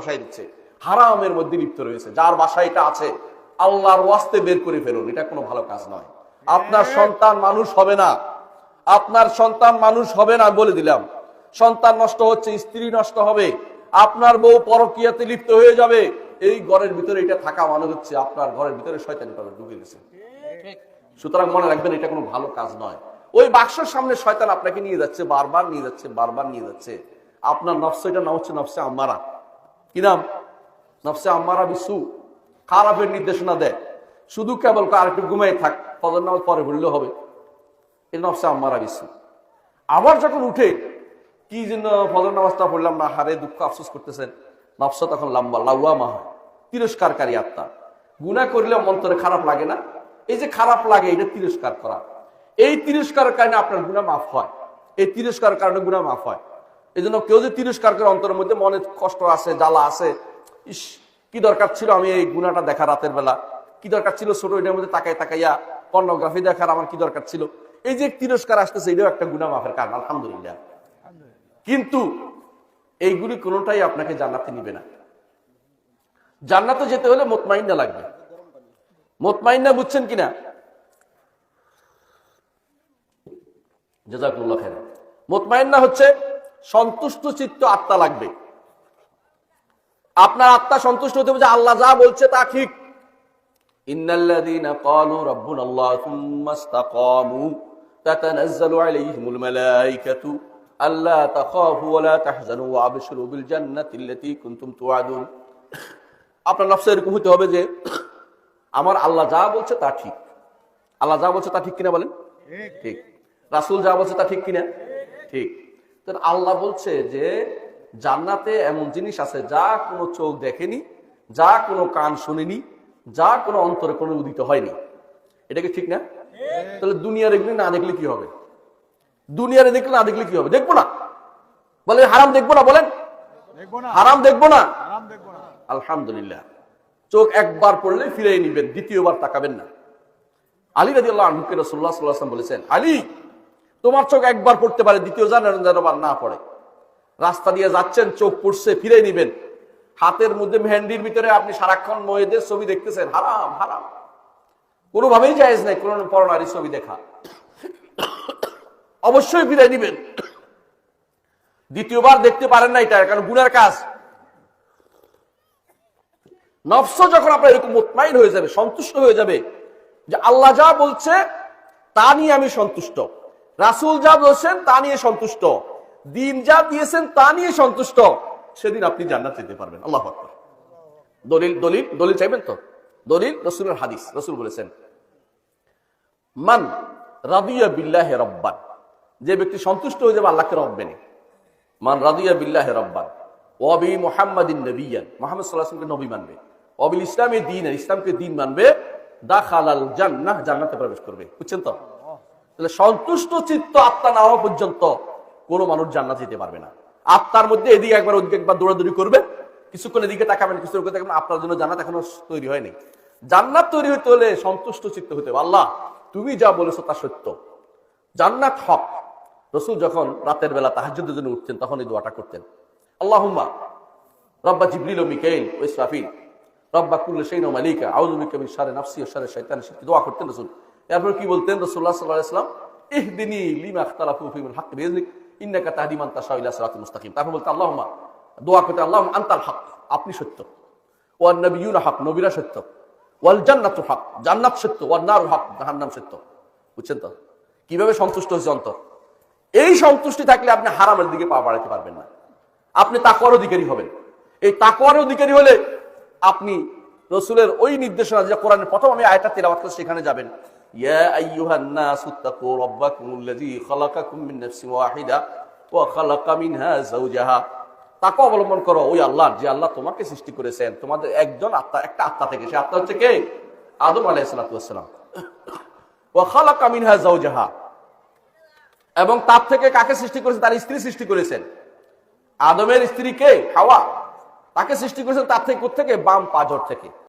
বসাই দিচ্ছে। হারামের মধ্যে লিপ্ত রয়েছে। যার বাসায় এটা আছে আল্লাহর ওয়াস্তে বের করে ফেলুন। এটা কোনো ভালো কাজ নয়। আপনার সন্তান মানুষ হবে না। আপনার সন্তান মানুষ হবে না বলে দিলাম। সন্তান নষ্ট হচ্ছে স্ত্রী নষ্ট হবে। আপনার বউ পরকিয়াতে লিপ্ত হয়ে যাবে। এই ঘরের ভিতরে এটা থাকা মানে হচ্ছে আপনার ঘরের ভিতরে শয়তানি পাবে ঢুকে গেছে। সুতরাং মনে রাখবেন এটা কোনো ভালো কাজ নয়। ওই বাক্সের সামনে শয়তান আপনাকে নিয়ে যাচ্ছে বারবার নিয়ে যাচ্ছে বারবার নিয়ে যাচ্ছে। আপনার নফস এটা নাম হচ্ছে নফসে আম্মারা। কি নফসে আম্মারা বিশু খারাপের নির্দেশনা দেয়। শুধু কেবল আর একটু ঘুমাই থাক, ফজর নামাজ পরে ভুললে হবে। এটা নফসে আম্মারা বিশু আবার যখন উঠে, কি জন্য ফজর নামাজটা পড়লাম না, হারে দুঃখ আফসোস করতেছেন। নফস তখন লাম্বা লাউয়া হয়, তিরস্কারকারী আত্মা। গুণা করলে মন্তরে খারাপ লাগে না? এই যে খারাপ লাগে, এটা তিরস্কার করা। এই তিরস্কারের কারণে আপনার গুণা মাফ হয়। এই তিরস্কারের কারণে গুণা মাফ হয়। এই জন্য কেউ যে তিরস্কার করে অন্তরের মধ্যে মনে কষ্ট আছে, জ্বালা আছে, ইস, কি দরকার ছিল আমি এই গুণাটা দেখা রাতের বেলা? কি দরকার ছিল ছোট এটার মধ্যে তাকাই তাকাইয়া পর্নোগ্রাফি দেখার আমার কি দরকার ছিল? এই যে তিরস্কার আসতেছে, এটাও একটা গুণা মাফের কারণ, আলহামদুলিল্লাহ। কিন্তু এইগুলি কোনোটাই আপনাকে জান্নাতে নিবে না। জান্নাতে যেতে হলে মোতমাইন্না লাগবে। মোতমাইন্না বুঝছেন কিনা? জাজাকুল্লাহ খের মোতমাইন্না হচ্ছে সন্তুষ্ট চিত্ত আত্মা লাগবে। আপনার আত্মা সন্তুষ্ট হতে হবে যে আল্লাহ যা বলছে তা ঠিক। ইন্নাল্লাযীনা ক্বালু রাব্বুনাল্লাহ থুম্মা ইসতাকামু তাতানাজ্জালু আলাইহিমুল মালায়েকাতু আল্লা তাখাফু ওয়া লা তাহজানু ওয়া আবশিরু বিল জান্নাতি আল্লাতী কুনতুম তুআদুন আপনার নফসে এরকম হতে হবে যে আমার আল্লাহ যা বলছে তা ঠিক। আল্লাহ যা বলছে তা ঠিক কিনা বলেন? ঠিক। রাসূল যা বলছে তা ঠিক কিনা? ঠিক। আল্লাহ বলছে যে জান্নাতে এমন জিনিস আছে যা কোনো চোখ দেখেনি যা কোনো কান শুনেনি যা কোনো অন্তরে কোনো উদিত হয়নি। এটা কি ঠিক না? তাহলে দুনিয়ার এগুলি না দেখলে কি হবে? দুনিয়ারে দেখলে না দেখলে কি হবে? দেখব না। বলে হারাম দেখব না বলেন। হারাম দেখব না। আলহামদুলিল্লাহ। চোখ একবার পড়লে ফিরে নিবেন দ্বিতীয়বার তাকাবেন না। আলী রাজি আল্লাহ আনহুকে রসুল্লাহ সাল্লাহাম বলেছেন আলী তোমার চোখ একবার পড়তে পারে, দ্বিতীয় যেন যেন বার না পড়ে। রাস্তা দিয়ে যাচ্ছেন, চোখ পড়ছে ফিরে নিবেন। হাতের মধ্যে মেহেন্দির ভিতরে আপনি সারাক্ষণ ময়েদের ছবি দেখতেছেন। হারাম হারাম। কোনোভাবেই জায়েজ নাই, কোন পরনারী ছবি দেখা। অবশ্যই ফিরে নিবেন। দ্বিতীয়বার দেখতে পারেন না এটা, কারণ গুনার কাজ। নফস যখন আপনার এরকম মোতমাইন হয়ে যাবে, সন্তুষ্ট হয়ে যাবে যে আল্লাহ যা বলছে, তা নিয়ে আমি সন্তুষ্ট। রাসূল যা বলছেন তা নিয়ে সন্তুষ্ট। দিন যা দিয়েছেন তা নিয়ে সন্তুষ্ট। সেদিন আপনি জান্নাত যেতে পারবেন। আল্লাহ দলিল দলিল দলিল চাইবেন তো? দলিল রসুলের হাদিস। রসুল বলেছেন, মান রাদিয়া বিল্লাহে রব্বান। যে ব্যক্তি সন্তুষ্ট হয়ে যাবে আল্লাহকে রব মেনে রাদিয়া বিল্লাহে রব্বান। ওয়াবি মোহাম্মদিন নবিয়ান। মোহাম্মদ সাল্লাহামকে নবী মানবে। অবিল ইসলামের দিন। ইসলামকে দিন মানবে দা খালাল জান্নাহ। জান্নাতে প্রবেশ করবে। বুঝছেন তো? তাহলে সন্তুষ্ট চিত্ত আত্মা না হওয়া পর্যন্ত কোনো মানুষ জান্নাত যেতে পারবে না। আত্মার মধ্যে এদিকে একবার, ওদিকে একবার দৌড়াদৌড়ি করবে। কিছুক্ষণ এদিকে তাকাবেন, কিছুক্ষণ তাকাবেন, আপনার জন্য জান্নাত এখনও তৈরি হয়নি। জান্নাত তৈরি হতে হলে সন্তুষ্ট চিত্ত হতে হবে। আল্লাহ, তুমি যা বলেছ তা সত্য। জান্নাত হক। রসুল যখন রাতের বেলা তাহাজ্জুদের জন্য উঠতেন, তখন এই দোয়াটা করতেন। আল্লাহুম্মা, রব্বা জিবরিল ও মিকাইল ও ইসরাফিল, রব্বা শাইন ও মালিকা, আউযু বিকা শারি নাফসি শারি শাইতানি শিরকি। দোয়া করতেন রাসূল। এরপর কি বলতেন? রাসূলুল্লাহ সাল্লাল্লাহু আলাইহি ওয়াসাল্লাম ইহদিনি মুস্তাকিম। তারপর আল্লাহুম্মা, দোয়া করতে আল্লাহুম্মা আনতাল হক আপনি সত্য। হক নবীরা সত্য। ওয়াল হক জান্নাত সত্য। হক সত্য। বুঝছেন তো? কীভাবে সন্তুষ্ট হয়েছে অন্তর? এই সন্তুষ্টি থাকলে আপনি হারামের দিকে পা বাড়াতে পারবেন না। আপনি তাকওয়ার অধিকারী হবেন। এই তাকওয়ার অধিকারী হলে আপনি রসুলের ওই নির্দেশনা, যে কোরআনের প্রথম আমি আয়টা তেলাওয়াত করে সেখানে যাবেন। ইয়া তাকু অবলম্বন করো, ওই আল্লাহ যে আল্লাহ তোমাকে সৃষ্টি করেছেন। তোমাদের একজন আত্মা, একটা আত্মা থেকে, সে আত্মা হচ্ছে কে? আদম যাওজাহা। এবং তার থেকে কাকে সৃষ্টি করেছেন তার স্ত্রী সৃষ্টি করেছেন। আদমের স্ত্রী কে? হাওয়া। তাকে সৃষ্টি করেছেন তার থেকে থেকে বাম পাজর থেকে।